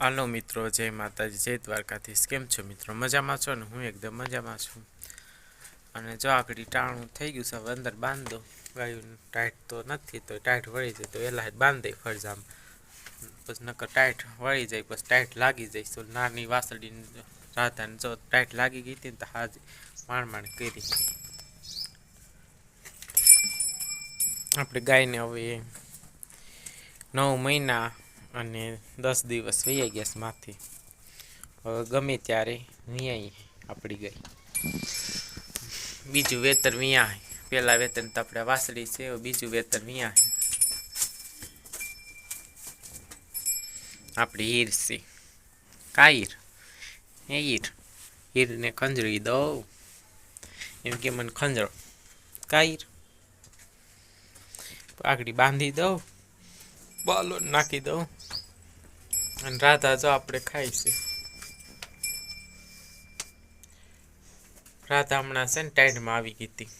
હાલો મિત્રો, જય માતાજી, જય દ્વારકાધીશ. કેમ છો મિત્રો? મજામાં છો ને? હું એકદમ મજામાં છું. અને જો આગળ ટાણું થઈ ગયું છે, હવે અંદર બાંધો. ગાયું ટાઈટ તો નથી તો ટાઈટ વળી જાય, તો એલા બાંધ ફરજામ. પછી નકર ટાઈટ વળી જાય પછી ટાઈટ લાગી જાય. તો નાની વાસળી રાધાને જો ટાઈટ લાગી ગઈ હતી ને તો હાજી માણ માણ કરી. આપણે ગાયને હવે નવ મહિના અને દસ દિવસ વૈયા ગયા છે હવે ગમે ત્યારે વિયાઈ આપણી ગઈ. બીજું વેતર વિયા પેલા વેતર તો આપણે વાસળી છે બીજું વેતર વિયા આપણી હીર છે. કા હીર? એ હીર. હીરને ખંજરી દઉં. એમ કે મને ખંજરો. કા હીર? આગળ બાંધી દઉં. બાલો નાખી દઉં. અને રાધા જો આપણે ખાઈશું રાધા હમણાં છે ને ટાઈટમાં આવી ગઈ હતી.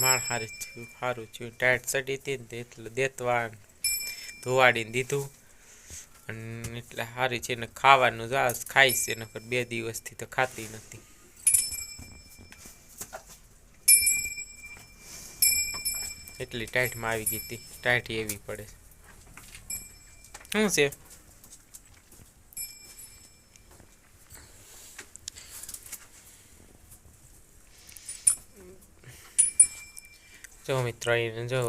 માળ હારી થયું સારું થયું. ટાઈટ ચડી હતી ને એટલે દેતવા ધોવાડીને દીધું. અને એટલે સારી છે ને ખાવાનું જ ખાઈશ એના બે દિવસથી તો ખાતી નથી. એટલી ટાઈટમાં આવી ગઈ હતી. ટાઈટ એવી પડે શું છે? જો મિત્રો જો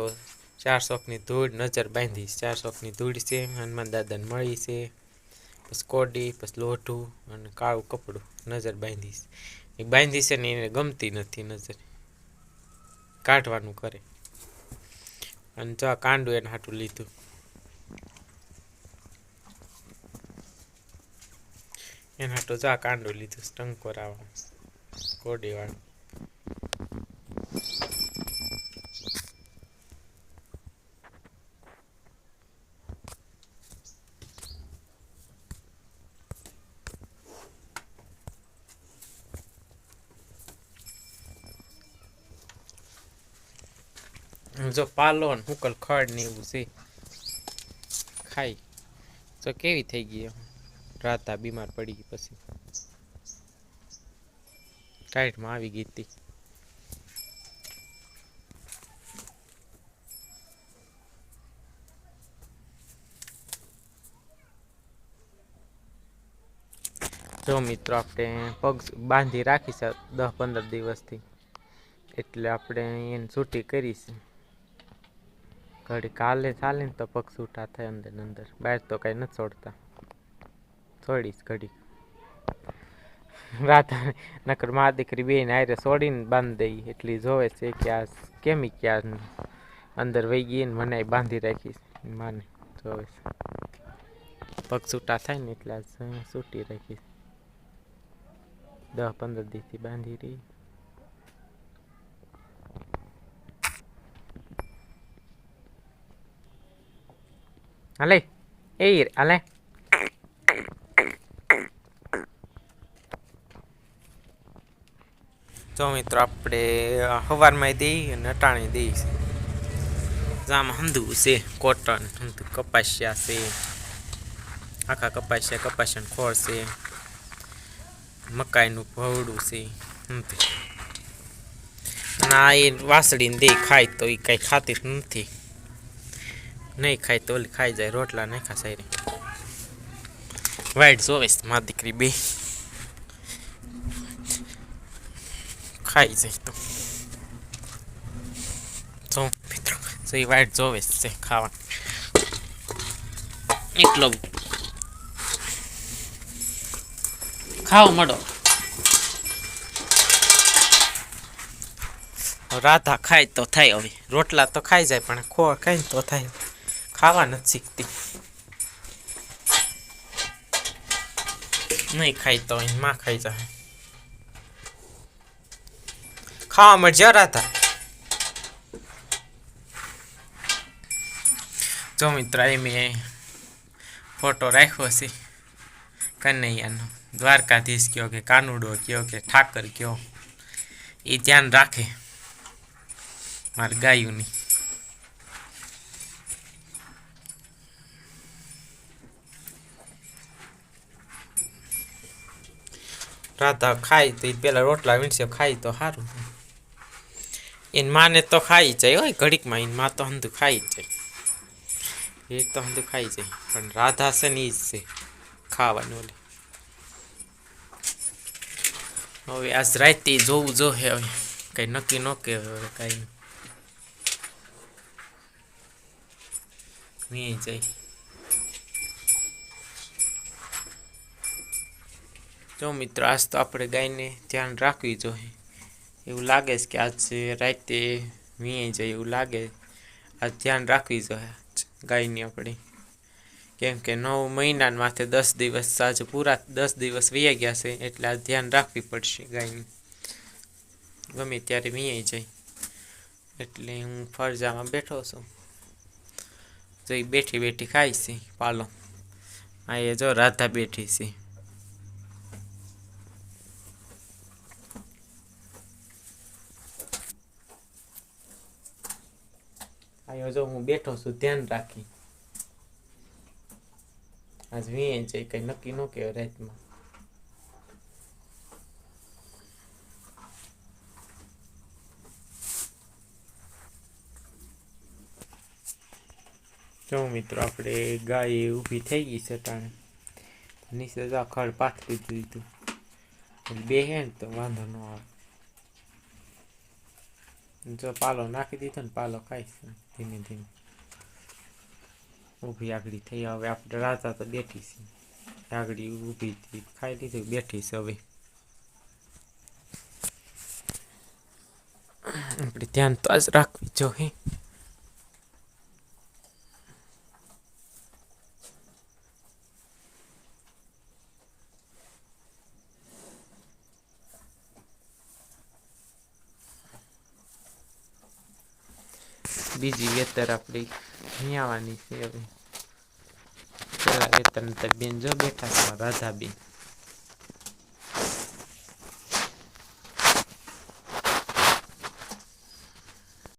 ચાર શોખની ધૂળ નજર બાંધી ચાર શોખની ધૂળ છે. હનુમાન દાદાને મળી છે. પછી કોડી, પછી લોઢું અને કાળું કપડું નજર બાંધીશ એ બાંધી છે ને એને ગમતી નથી નજર. કાઢવાનું કરે. અને જો કાંડું એને હાટું લીધું એને હાટું જો આ કાંડું લીધું ટંકોર આવવાનું કોડીવાળું જો પાલો ને હુકલ ખડ ને એવું છે. ખાઈ. તો કેવી થઈ ગઈ રાતા બીમાર પડી ગઈ પછી. ટાઈટમાં આવી ગઈ હતી. જો મિત્રો, આપણે પગ બાંધી રાખીશ દસ પંદર દિવસથી. એટલે આપણે એને છૂટી કરીશ ઘડી કાલે ચાલે ને તો પગ છૂટા થાય અંદર અંદર. બહાર તો કાંઈ નથી છોડતા છોડીશ ઘડી. રાધા નકર મા દીકરી બેન આરે છોડીને બાંધી દઈ. એટલી જોવે છે કે આ કેમી ક્યાં અંદર વહી ગઈ ને મને બાંધી રાખીશ માને જોવે છે. પગ છૂટા થાય ને એટલે છૂટી રાખીશ દસ પંદર દિવસથી બાંધી રહી. હાલે એ ale. જો મિત્રો, આપણે સવારમાં દઈ અને અટાણી દઈ જામ હંધુ છે કોટન હંધુ કપાસિયા છે. આખા કપાસિયા કપાસિયા ખોળ છે. મકાઈનું ભવડું છે, હંધુ. અને આ એ વાસળીને દઈ ખાય તો એ કાંઈ ખાતી નથી. નહીં ખાય તો ખાઈ જાય, રોટલા નહીં ખાય સારી વાઈટ જોવે મા દીકરી બે. ખાઈ જાય તો. જો મિત્રો એ વાઈટ જોવે છે ખાવાનું. એટલો ખાવ મળો રાધા ખાય તો થાય હવે. રોટલા તો ખાઈ જાય, પણ ખો ખાય તો થાય. ખાવા નથી શીખતી નહીં ખાઈ તો માં ખાઈ જાય ખાવા જરા હતા. જો મિત્ર, એ મેં ફોટો રાખ્યો છે. કનૈયાનો. દ્વારકાધીશ કયો કે, કાનુડો કયો કે, ઠાકર કયો. એ ધ્યાન રાખે. મારે ગાયુંની. રાધા ખાય તો એ પેલા રોટલા વીણશે, ખાય તો સારું એની માને તો ખાઈ જાય હોય ઘડીકમાં એની માં તો હંધું ખાઈ જાય. એ તો હંધું ખાઈ જાય, પણ રાધા છે ને એ જ છે, ખાવાનું ઓલે. હવે આજ રાતે જોવું જો હે હવે, કઈ નક્કી ન કે હવે કઈ. નહીં જાય. જો મિત્રો, આજ તો આપણે ગાયને ધ્યાન રાખવી જોઈએ. એવું લાગે છે કે આજ રાતે વીએ જાય એવું લાગે. આજ ધ્યાન રાખવી જોઈએ ગાયની આપણે. કેમ કે નવ મહિના માથે દસ દિવસ, આજે પૂરા દસ દિવસ વીયા ગયા છે, એટલે આ ધ્યાન રાખવી પડશે ગાયની. ગમે ત્યારે વીએ જાય. એટલે હું ફરજામાં બેઠો છું. તો બેઠી બેઠી ખાય છે, પાલો. આ એ જો રાધા બેઠી છે. આયો જો હું બેઠો છું, ધ્યાન રાખી. આજ વીએ જાય કંઈ નક્કી ન કે રાતમાં. જો મિત્રો, આપણે ગાય ઊભી થઈ ગઈ છે તાણે નીચે જો ખડ પાથરી દીધું. બે હે ને તો વાંધો ન આવે. જો પાલો નાખી દીધો ને પાલો ખાઈશ ધીમે ધીમે. ઊભી આગળી થઈ, હવે આપણે રાતા તો બેઠી છે. આગળી ઊભી થઈ, ખાઈ લીધું, બેઠી છે હવે. આપણે ધ્યાન તો આજ રાખવી જો બીજી વેતર આપણી અહીંયા આવવાની છે હવે. પેલા વેતર બેન જો બેઠા છે રાધાબેન.